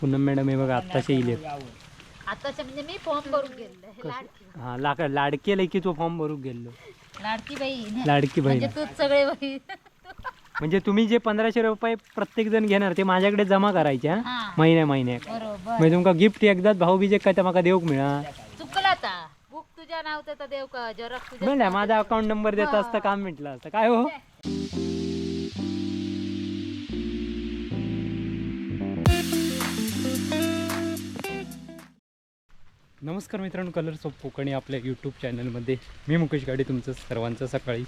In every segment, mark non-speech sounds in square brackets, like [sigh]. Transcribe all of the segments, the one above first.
Poonam madam हे बघा आत्ताचे इले आताच्या म्हणजे मी फॉर्म भरून गेले हा लाक लाडके लेकीचो फॉर्म भरूक गेलो लाडकी बहीण. लाडकी बहीण. म्हणजे तूच सगळे बहीण. म्हणजे तुम्ही जे पंधराशे रुपये प्रत्येक जण घेणार ते माझ्याकडे जमा करायचे हा? महिन्या महिन्याक बरोबर. म्हणजे तुमका गिफ्ट एकदाच भाऊ बीजे काय तर म्हाका देऊक मिळा. चुकला बुक तुझ्या नावचं तर देव का तुझ्या म्हणल्या माझा अकाउंट नंबर देता असतं काम म्हटलं असतं. काय हो? नमस्कार मित्रांनो कलर्स ऑफ कोकणी आपल्या यूट्यूब चॅनलमध्ये मी मुकेश गाडी तुमचं सर्वांचं सकाळी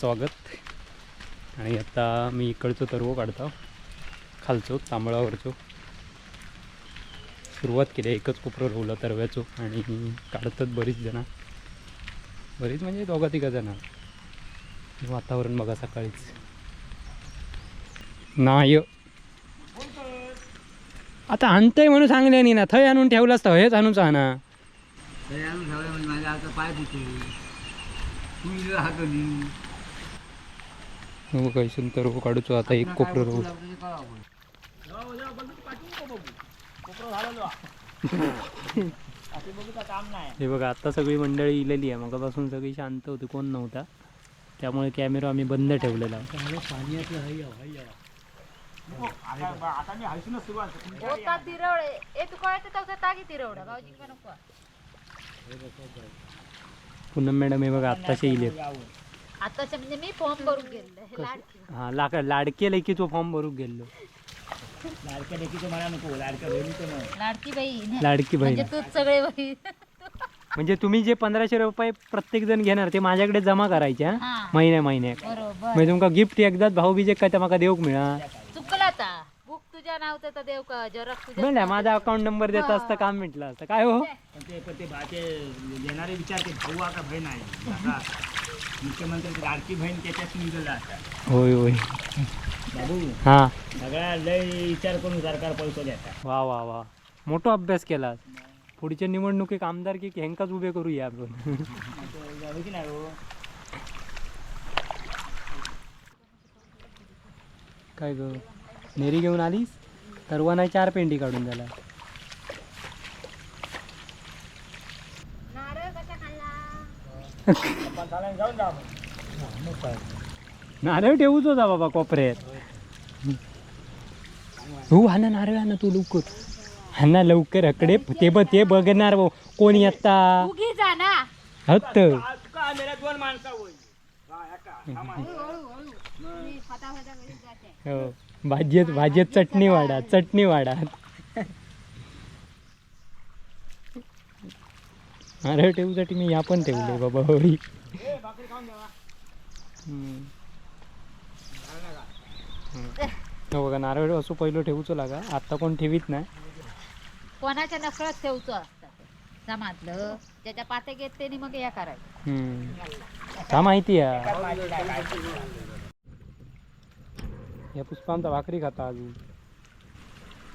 स्वागत. आणि आता मी इकडचं तरव काढतो. खालचो तांबळावरचो. सुरुवात केली आहे. एकच कोपरं रोवलं तरव्याचो आणि काढतात बरीच जणं. बरीच म्हणजे दोघा तिघा जणं. वातावरण बघा सकाळीच. नाही आता आणतंय म्हणून सांगले ना. थंय आणून ठेवलास तर हेच आणून ना. तरी आणून ठेवलं म्हणजे माझ्या आता पाय दुखते तू इकडे हातली कैसून तर काढूचो आता एक कोपरं रोव हे बघा आता सगळी मंडळी इलेली आहे. मगापासून सगळी शांत होती कोण नव्हता. त्यामुळे कॅमेरा आम्ही बंद ठेवलेला. होता तिरवळे. ए तू कळत तर तागी तिरवडा. भाऊजी का नको. पूनम मॅडम हे बघा आत्ताचे इले. आताच्या म्हणजे मी फॉर्म भरून गेले लाडकी हा लाक लाडके लेकीचो फॉर्म भरूक गेलो लाडक्या लेकीचं मला नको लाडक्या बहिणीचं म्हण. लाडकी बहीण. लाडकी बहीण. म्हणजे तूच सगळे बहीण. म्हणजे तुम्ही जे पंधराशे रुपये प्रत्येक जण घेणार ते माझ्याकडे जमा करायचे हा? हा. महिन्या महिन्याक बरोबर. म्हणजे तुमका गिफ्ट एकदाच भाऊ बीजे काय तर म्हाका देऊक मिळा? तुझ्या नावचं तर देव का तुझ्या म्हणल्या माझा अकाउंट नंबर देता असतं काम म्हटलं असतं? काय हो? पण ते पण ते येणारे विचार ते भाऊ का बहीण आहे. आता मुख्यमंत्री लाडकी बहीण त्याच्यात निघाला आता. होय होय. बाबू हा. सगळ्या लय विचार करून सरकार पैसे देतात. वा वा वा. मोठा अभ्यास केला पुढच्या निवडणुकीत आमदार की हेंकाच उभे करूया आपण. जाऊ की नाही हो? काय ग? नेरी घेऊन आलीस? तरवा नाही चार पेंडी काढून झाला. [laughs] नारळ ठेवूच होता बाबा कोपऱ्यात. हो हा ना नारळ हा ना तू लवकर. हा ना लवकर अकडे ते ब ते बघणार भाऊ. कोण येता? उगी जा ना. हत्त. दोन माणसं होईल हो. भाजीत भाजीत चटणी वाढा चटणी वाढा. नारळ ठेवूसाठी मी या पण ठेवले बाबा होई हो बघा नारळ असं पहिलं ठेवूच लागा आता कोण ठेवीत नाही. कोणाच्या नकळत ठेवतो जमातलं ज्याच्या पाते घेत त्यांनी मग या करायचं हम्म. का माहिती आहे. या पुष्पांचा भाकरी खाता अजून.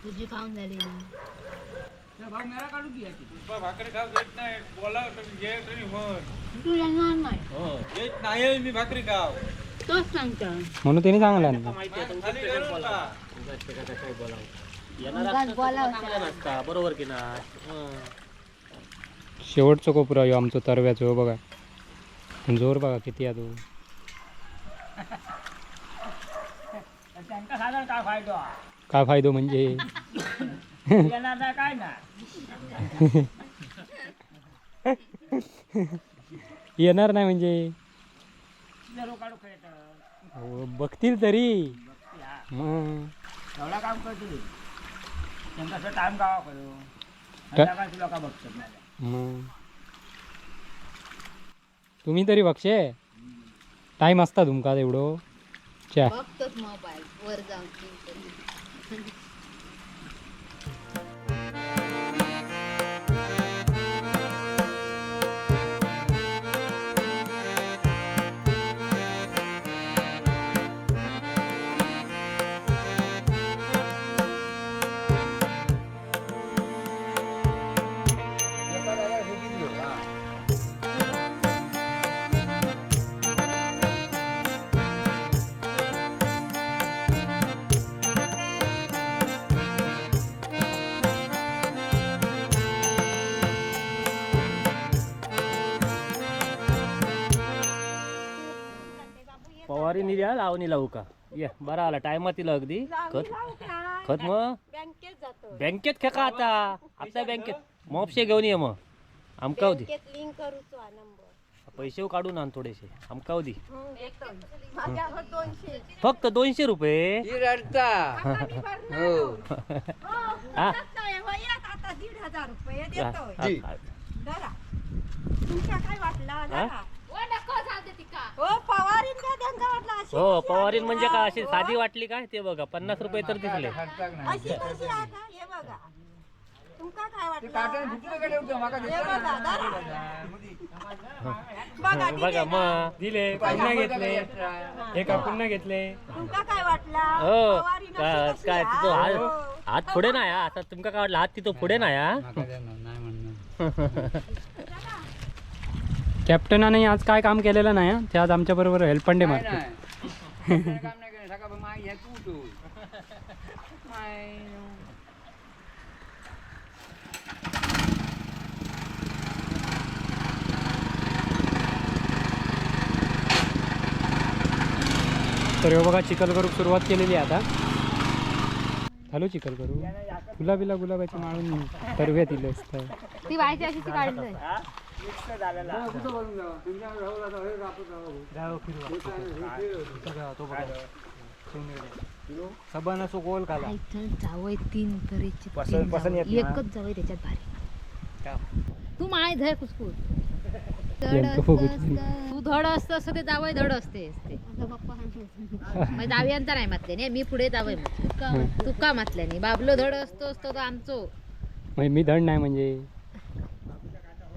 तुझी खाऊन झाली ना. भाऊ मेरा काढू की याची? तू येणार नाही. नाही मी भाकरी गाव तोच सांगतो. म्हणून त्यांनी सांगला ना नसता. बरोबर की नाही? शेवटचं कोपरा ह्यो आमचं तरव्याचं हो बघा. जोर बघा किती आहे तो. काय फायदा म्हणजे? येणार नाही म्हणजे. हो, बघतील तरी. काम टाइम गावा मग. तुम्ही तरी बघशे. टाइम असता तुमका तेवढो. च्या. बघतोच मोबाईल. वर जाऊन लावणी लावू का? ये बरा आला टायमात तिला अगदी खत खत मग? बँकेत जातो. बँकेत खेका आता? आता बँकेत. मोपशे घेऊन ये मग. आमकाव दी. बँकेत लिंक करूचो हा नंबर पैसे काढून आण थोडेसे. आमकाव दी. माझ्यावर दोनशे. फक्त दोनशे रुपये? [laughs] हो हा? नाही. वयात आता दीड हजार रुपये हा, देतोय. हा, धरा. तुमच्या काय वाटला? धरा. हो पवारीन? म्हणजे का अशी हो. साधी वाटली काय ते बघा पन्नास रुपये तर दिसले अशी कशी आहे का हे बघा काय? मग दिले पुन्हा घेतले हे का पुन्हा घेतले तुमका काय वाटला हो काय? तिथं. हात हात पुढे नाही हा. आता तुमका काय वाटलं हात तिथं पुढे नाही हा [laughs] कॅप्टनाने आज काय काम केलेलं नाही हं. ते आज आमच्या बरोबर हेल्प पण डे मारते तर हे बघा चिखल करू सुरुवात केलेली आहे आता. हॅलो चिखल करू फुला बिला गुलाबाची माळून तरव्यात दिलं असतं ती व्हायची अशी ती काढली जावय तीन तऱ्हेचे पसंत- तीन पसंत येत जावई. ना. एकच जावय त्याच्यात भारी तू माय धर कुसकुस धड असतं. तू धड असतं असं ते जावय धड असते असते मग जावयांचा नाही म्हटले नाही मी पुढे जावय हं. तू का म्हटल्याने बाबलो धड असतो असतो तो आमचो म्हणजे मी धड नाही म्हणजे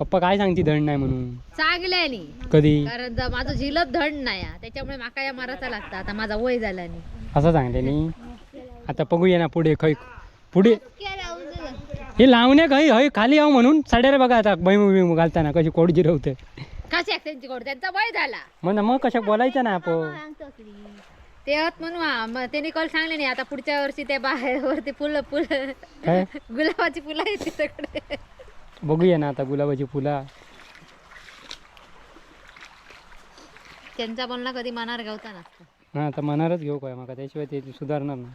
पप्पा काय सांगते धड नाही म्हणून? चांगल्यानी कधी? कारण माझं झिलत धड नाही हा. त्याच्यामुळे माका या मारायचा लागता आता माझा वय झाला असं सांगते नी. आता बघूया ना पुढे खै पुढे हे लावण्या खै हय खाली यावं म्हणून. साड्याला बघा आता भैम बिम घालताना कशी कोड जिरवते. कशी त्यांची कोड? त्यांचा वय झाला. मग मग कशा बोलायचं ना आपण? ते हत म्हणून हा मग त्यांनी कल सांगले नाही आता पुढच्या वर्षी त्या बाहेर वरती फुलं फुलं काय? गुलाबाची फुलं येते सगळे बघूया ना आता गुलाबाची फुला. त्यांचा बोलणं कधी मनावर घेवता नसतं हा आता मनारच घेऊ काय मग त्याशिवाय ते सुधारणार ना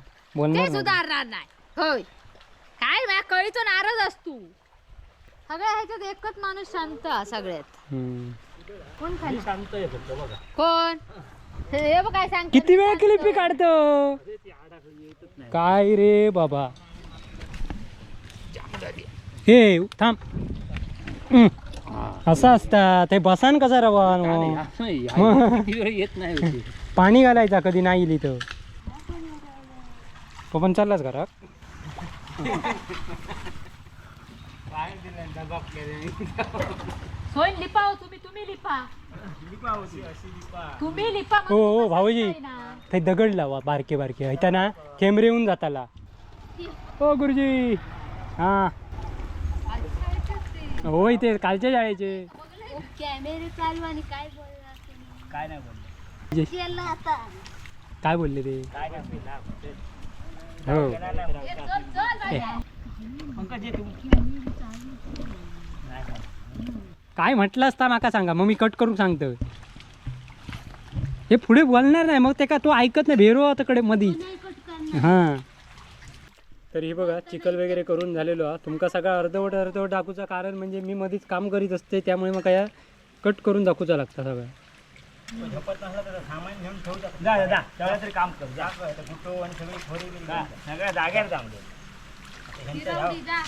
ते बोलणार नाही. सुधारणार नाही. होय. काय माझ्या कळीचो नाराज असतो. सगळ्या ह्याच्यात एकच माणूस शांत हा सगळ्यात. हम्म. कोण खाली? शांत आहे फक्त बघा. कोण? हे बघ काय सांग किती वेळ क्लिपी काढतो? काय रे बाबा? हे थांब. असं असतात ते बसान कसा रवा येत नाही होती. पाणी घालायचा कधी नाही इली तर. पप्पन चाललाच घरात? हो हो हो भाऊजी. नाही ना. ते दगड लावा बारके बारके. हयता ना कॅमेरे येऊन जाताला. हो गुरुजी. हा. होय ते कालच्या शाळेचे. कॅमेरे चालू आणि काय बोलला काय नाही बोलले. आता. काय बोलले ते? काय नाही बोलला. हो काय म्हटलं असता माका सांगा मग मी कट करून सांगतो. हे पुढे बोलणार नाही मग ते का तो ऐकत नाही भेरो तिकडे मधी. हां. तर हे बघा चिखल वगैरे करून झालेलो हा. तुमका सगळा अर्धवट अर्धवट दाखवचं कारण म्हणजे मी मधीच काम करीत असते त्यामुळे मग काय कट करून दाखवचा लागतं सगळं. झोपत नसला तर सामान घेऊन ठेवू जा जा जा. तेवढं तरी काम कर जा. कुठं आणि सगळी थोडी जा. सगळ्या जाग्यावर थांबले ह्यांच्या जाऊ दे, जा.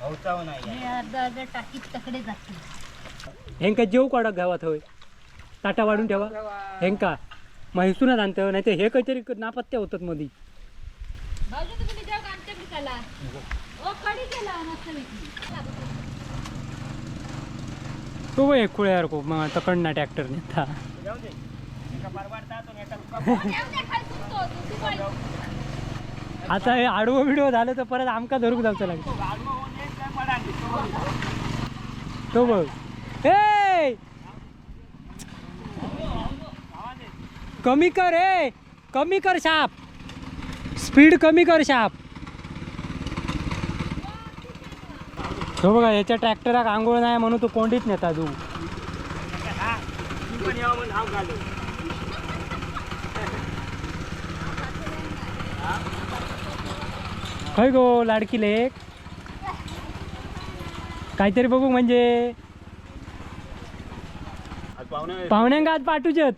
हौसाव नाही आहे. मी अर्ध अर्ध टाकीत तकडे जाते हेंका जेव काढा गावात होय. ताटा वाढून ठेवा. हेंका. मग हिसूनच आणतं नाही तर हे काहीतरी नापत्या होतात मधी भाऊजी तुम्ही जेव्हा का आमच्याकडे चला ओ कडी केला मस्त तो एक खुळे यार खूप मग तकडना ट्रॅक्टर नेता आता हे आडवं व्हिडिओ झालं तर परत आमका धरूक जावचं लागेल. तो बघ. ए! कमी कर ए! कमी कर शाप. स्पीड कमी कर शाप. तो बघा याच्या ट्रॅक्टराक आंघोळ नाही म्हणून तू कोंडीत नेता तू. खय गो लाडकी लेक. काहीतरी बघू म्हणजे. पाहुण्यांक आज पाठवूच्यात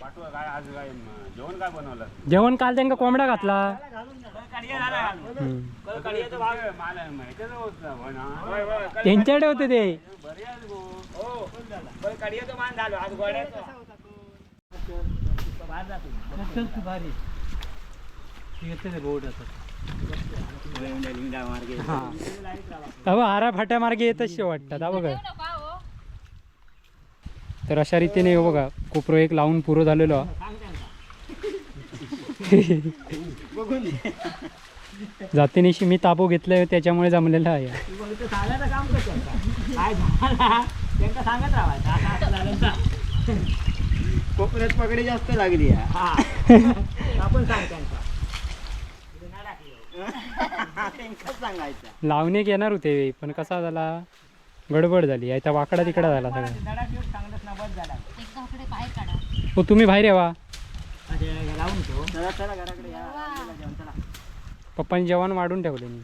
पाठवा काय आज काय म, जेवण काय बनवलं? जेवण काल त्यांका कोंबडा घातला. हम्म. त्यांच्याकडे होते ते. अहो हारा फाट्या मार्गे येत असे वाटतात. हा बघा. तर अशा रीतीने बघा कोपरो एक लावून पुरो झालेलो. जातीनिशी मी ताबो घेतलाय त्याच्यामुळे जमलेला आहे. कोकणात पगडी जास्त लागली आपण लावणे येणार होते पण कसा झाला? गडबड झाली आता वाकडा तिकडा झाला सगळा. हो तुम्ही बाहेर यावा. पप्पांनी जेवण वाढून ठेवले मी.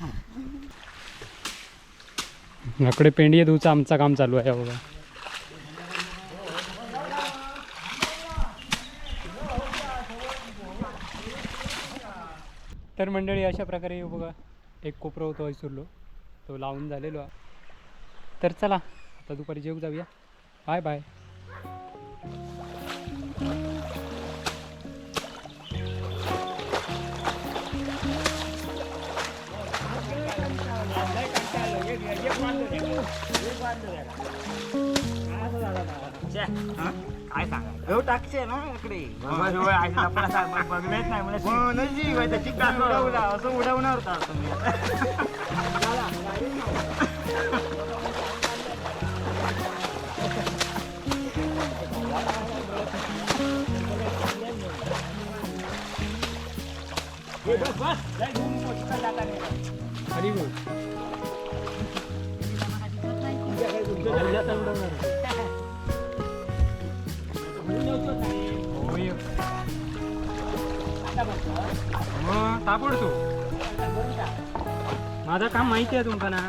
हा हा, इकडे पेंडी धुचं आमचं काम चालू आहे बघा. तर मंडळी अशा प्रकारे बघा एक कोपरा होतो विसरलो तो लावून झालेलो. तर चला आता दुपारी जेव जाऊया बाय बाय काय सांगा गहू टाकશે ना इकडे बघलेच नाही मला हो, नजीक असं उडवणार होता तुम्ही हरी बोल ताबडतो माझं काम माहिती आहे तुमका ना.